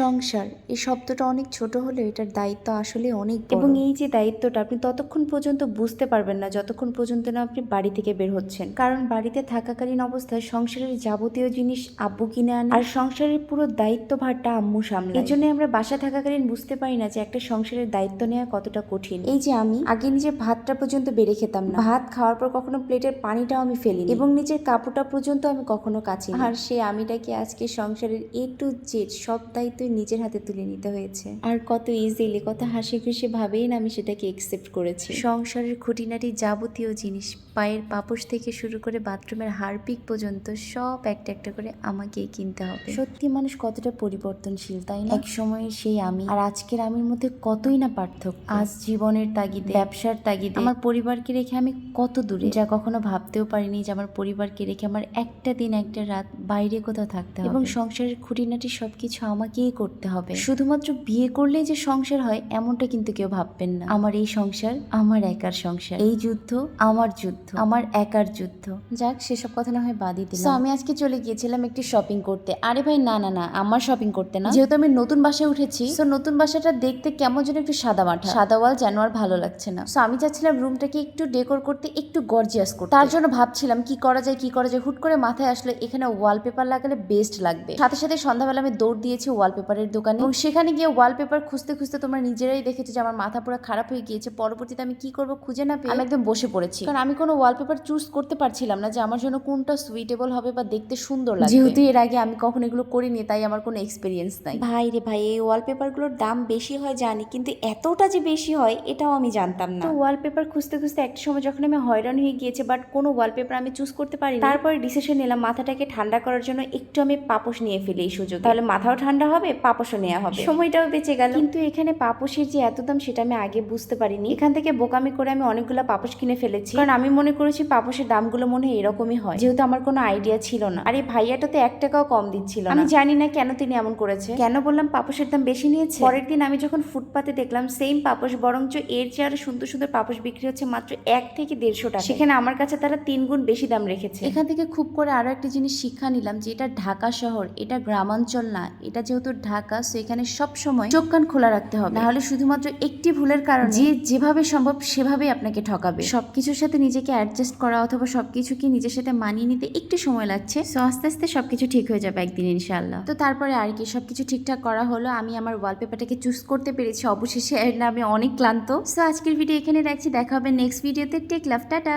সংসার, এই শব্দটা অনেক ছোট হলেও এটার দায়িত্ব আসলে অনেক এবং এই যে দায়িত্বটা, আপনি ততক্ষণ পর্যন্ত বুঝতে পারবেন না যতক্ষণ পর্যন্ত না আপনি বাড়ি থেকে বের হচ্ছেন। কারণ বাড়িতে থাকাকালীন অবস্থায় সংসারের যাবতীয় জিনিস আব্বু কিনে আনে আর সংসারের পুরো দায়িত্বভারটা আম্মু সামলায়। এই জন্য আমরা বাসা থাকাকালীন বুঝতে পারি না যে একটা সংসারের দায়িত্ব নেওয়া কতটা কঠিন। এই যে আমি, আগে নিজের ভাতটা পর্যন্ত বেড়ে খেতাম না। ভাত খাওয়ার পর কখনো প্লেটের পানিটাও আমি ফেলি এবং নিজের কাপড়টা পর্যন্ত আমি কখনো কাচি আর সেই আমিটাকে আজকে সংসারের এ টু জেড সব দায়িত্বই নিজের হাতে তুলে নিতে হয়েছে। আর কত ইজিলি কত হাসি খুশি ভাবেই না আমি সেটাকে একসেপ্ট করেছি। সংসারের খুঁটিনাটি যাবতীয় জিনিস পায়ের পাপোশ থেকে শুরু করে বাথরুমের হারপিক পর্যন্ত সব একটা একটা করে আমাকেই কিনতে হবে। সত্যি মানুষ কতটা পরিবর্তনশীল তাই না? এক সময়ের সেই আমি। আর আজকের আমির মধ্যে কতই না পার্থক্য। আজ জীবনের তাগিদে ব্যবসার তাগিদে। আমার পরিবারকে রেখে আমি কত দূরে। যা কখনো ভাবতেও পারিনি যে আমার পরিবারকে রেখে আমার একটা দিন একটা রাত বাইরে কোথাও থাকতে হবে। এবং সংসারের খুঁটিনাটি সবকিছু আমাকেই করতে হবে। শুধুমাত্র বিয়ে করলেই যে সংসার হয় এমনটা কিন্তু কেউ ভাববেন না। আমার এই সংসার আমার একার সংসার। এই যুদ্ধ আমার যুদ্ধ। আমার একার যুদ্ধ। যাক সেসব কথা না হয় বাদই দিলাম। আমি আজকে চলে গিয়েছিলাম একটি শপিং করতে। আরে ভাই না না না আমার শপিং করতে না। যেহেতু আমি নতুন বাসায় উঠেছি তো নতুন বাসাটা দেখতে কেমন যেন একটু সাদা মাঠা। সাদা ওয়াল যেন আর ভালো লাগছে না। তো আমি চাচ্ছিলাম রুমটাকে একটু ডেকোর করতে একটু গর্জিয়াস করতে। তার জন্য ভাবছিলাম কি করা যায় কি করা যায়। হুট করে মাথায় আসলে এখানে ওয়ালপেপার লাগালে বেস্ট লাগবে। সাথে সাথে সন্ধ্যাবেলা আমি দৌড় দিয়েছি ওয়ালপেপারের দোকানে। এবং সেখানে গিয়ে ওয়ালপেপার খুঁজতে খুঁজতে তোমরা নিজেরাই দেখেছ যে আমার মাথা পুরো খারাপ হয়ে গিয়েছে। পরবর্তীতে আমি কি করব খুঁজে না পেয়ে আমি একদম বসে পড়েছি। কারণ আমি কোনো ওয়ালপেপার চুজ করতে পারছিলাম না যে আমার জন্য কোনটা সুইটেবল হবে বা দেখতে সুন্দর লাগবে। যেহেতু এর আগে আমি কখনো এগুলো করিনি তাই আমার কোনো এক্সপিরিয়েন্স নাই। ভাই রে ভাই এই ওয়ালপেপারগুলোর দাম বেশি হয় জানি কিন্তু এতটা যে বেশি হয় এটাও আমি জানতাম না। তো ওয়ালপেপার খুঁজতে খুঁজতে একটা সময় যখন আমি হয়রান হয়ে গিয়েছে বাট কোনো ওয়ালপেপার আমি চুজ করতে পারি তারপরে ডিসিশন নিলাম মাথাটাকে ঠান্ডা করার জন্য একটু আমি পাপোশ নিয়ে ফেলি এই সুযোগ। তাহলে মাথাও ঠান্ডা হবে পাপোশও নেওয়া হবে। সময়টাও বেঁচে গেল। কিন্তু এখানে পাপোশের যে এত দাম সেটা আমি আগে বুঝতে পারিনি। এখান থেকে বোকামি করে আমি অনেকগুলো পাপোশ কিনে ফেলেছি। কারণ আমি মনে করেছি পাপোশের দামগুলো মনে হয় এরকমই হয়। যেহেতু আমার কোনো আইডিয়া ছিল না। আর এই ভাইয়াটা তো এক টাকাও কম দিচ্ছিল আমি জানি না কেন তিনি এমন করেছে। কেন বললাম পাপোশের দাম বেশি নিয়েছে? পরের দিন আমি যখন ফুটপাতে দেখলাম সেম পাপোশ বরঞ্চ এর চেয়ে আরও সুন্দর সুন্দর পাপোশ বিক্রি হচ্ছে মাত্র এক থেকে দেড়শো টাকা সেখানে আমার কাছে তারা তিন গুণ বেশি দাম রেখেছে। এখান থেকে খুব করে আরও একটা জিনিস শিক্ষা নিলাম যে এটা ঢাকা শহর এটা গ্রামাঞ্চল না এটা যেহেতু ঢাকা সো এখানে সব সময় চোখ কান খোলা রাখতে হবে। নাহলে শুধুমাত্র একটি ভুলের কারণে যে যেভাবে সম্ভব সেভাবেই আপনাকে ঠকাবে। সবকিছুর সাথে নিজেকে অ্যাডজাস্ট করা অথবা সবকিছুকে নিজের সাথে মানিয়ে নিতে একটু সময় লাগছে। সো আস্তে আস্তে সবকিছু ঠিক হয়ে যাবে একদিন ইনশাল্লাহ তো তারপরে আর কি সবকিছু ঠিকঠাক করা হলো। আমি আমার ওয়ালপেপারটাকে চুজ করতে পেরেছি অবশেষে এর না আমি অনেক ক্লান্ত। সো আজকের ভিডিও এখানে রাখছি। দেখা হবে নেক্সট ভিডিওতে টেক লাভ টাটা!